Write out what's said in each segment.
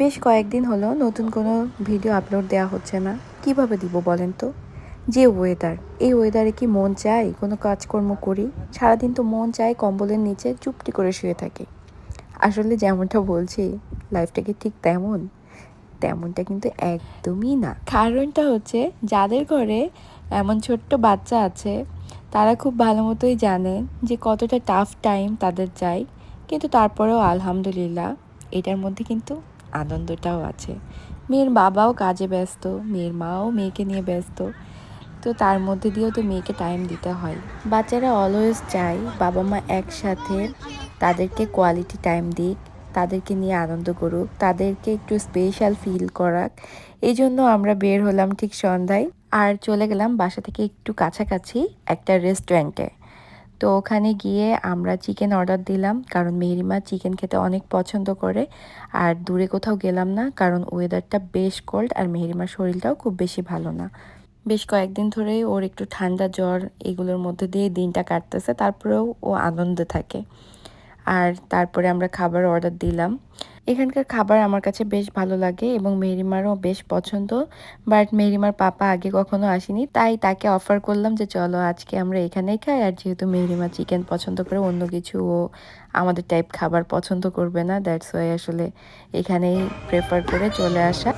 বেশ কয়েকদিন হলো নতুন কোনো ভিডিও আপলোড দেওয়া হচ্ছে না। কীভাবে দিব বলেন তো? যে ওয়েদার এই ওয়েদারে কি মন চায় কোনো কাজকর্ম করি? সারাদিন তো মন চায় কম্বলের নিচে চুপটি করে শুয়ে থাকি। আসলে যেমনটা বলছি লাইফটা কি ঠিক তেমন? তেমনটা কিন্তু একদমই না। কারণটা হচ্ছে, যাদের ঘরে এমন ছোট্ট বাচ্চা আছে, তারা খুব ভালো মতোই জানে যে কতটা টাফ টাইম তাদের যায়। কিন্তু তারপরেও আলহামদুলিল্লাহ, এটার মধ্যে কিন্তু আনন্দটাও আছে। মেয়ের বাবাও কাজে ব্যস্ত, মেয়ের মাও মেয়েকে নিয়ে ব্যস্ত। তো তার মধ্যে দিয়েও তো মেয়েকে টাইম দিতে হয়। বাচ্চারা অলওয়েজ চায় বাবা মা একসাথে তাদেরকে কোয়ালিটি টাইম দিক, তাদেরকে নিয়ে আনন্দ করুক, তাদেরকে একটু স্পেশাল ফিল করাক। এই জন্য আমরা বের হলাম ঠিক সন্ধ্যায়। আর চলে গেলাম বাসা থেকে একটু কাছাকাছি একটা রেস্টুরেন্টে তো ওখানে গিয়ে আমরা চিকেন অর্ডার দিলাম, কারণ মেহরিমা চিকেন খেতে অনেক পছন্দ করে। আর দূরে কোথাও গেলাম না, কারণ ওয়েদারটা বেশ কোল্ড আর মেহরিমার শরীরটাও খুব বেশি ভালো না। বেশ কয়েকদিন ধরে ওর একটু ঠান্ডা জ্বর এগুলোর মধ্যে দিয়ে দিনটা কাটতেছে, তারপরেও ও আনন্দে থাকে। আর তারপরে আমরা খাবার অর্ডার দিলাম। এখানকার খাবার আমার কাছে বেশ ভালো লাগে এবং মেরিমারও বেশ পছন্দ। বাট মেরিমার পাপা আগে কখনো আসেনি, তাই তাকে অফার করলাম যে চলো আজকে আমরা এখানেই খাই। আর যেহেতু মেরিমা চিকেন পছন্দ করে, অন্য কিছু ও আমাদের টাইপ খাবার পছন্দ করবে না দ্যাটস ওয়াই আসলে এখানেই প্রেফার করে চলে আসা।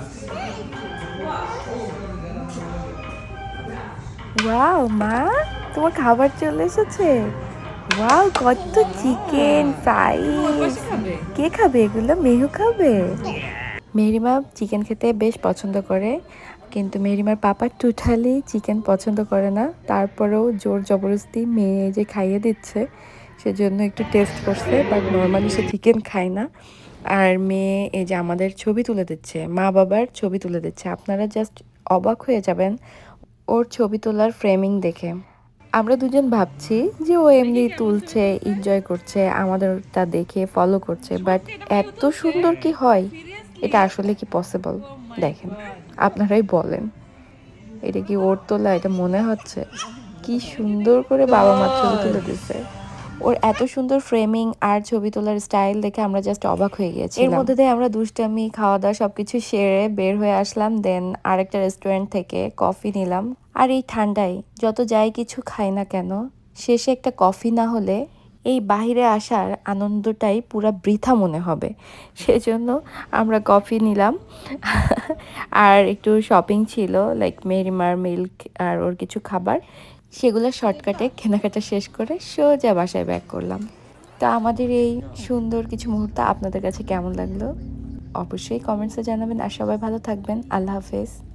ওয়াও মা, তোমার খাবার চলে এসেছে? ওয়াও কত চিকেন ফ্রাইস কে খাবে এগুলো? মেহু খাবে? মেহরিমা চিকেন খেতে বেশ পছন্দ করে, কিন্তু মেহরিমার পাপা টোটালি চিকেন পছন্দ করে না। তারপরেও জোর জবরদস্তি মেয়ে যে খাইয়ে দিচ্ছে, সেজন্য একটু টেস্ট করছে বাট নর্মালি সে চিকেন খায় না। আর মেয়ে এই যে আমাদের ছবি তুলে দিচ্ছে, মা বাবার ছবি তুলে দিচ্ছে। আপনারা জাস্ট অবাক হয়ে যাবেন ওর ছবি তোলার ফ্রেমিং দেখে। আমরা দুজন ভাবছি যে ও এমনি তুলছে এনজয় করছে আমাদেরটা দেখে ফলো করছে বাট এত সুন্দর কি হয়? এটা আসলে কি পসিবল দেখেন আপনারাই বলেন। এটা কি ওর তোলা? এটা মনে হচ্ছে? কি সুন্দর করে বাবা মা ছবি তুলে দিছে। ওর এত সুন্দর ফ্রেমিং আর ছবি তোলার স্টাইল দেখে আমরা জাস্ট অবাক হয়ে গেছি এর মধ্যে দিয়ে আমরা দুষ্টামি খাওয়া দাওয়া সবকিছু সেরে বের হয়ে আসলাম দেন আরেকটা রেস্টুরেন্ট থেকে কফি নিলাম। আর এই ঠান্ডায় যত যাই কিছু খাই না কেন, শেষে একটা কফি না হলে এই বাহিরে আসার আনন্দটাই পুরা বৃথা মনে হবে। সেজন্য আমরা কফি নিলাম। আর একটু শপিং ছিল লাইক মেরিমার মিল্ক আর ওর কিছু খাবার। সেগুলো শর্টকাটে কেনাকাটা শেষ করে সোজা বাসায় ব্যাক করলাম। তো আমাদের এই সুন্দর কিছু মুহূর্ত আপনাদের কাছে কেমন লাগল? অবশ্যই কমেন্টসে জানাবেন। আর সবাই ভালো থাকবেন। আল্লাহ হাফেজ।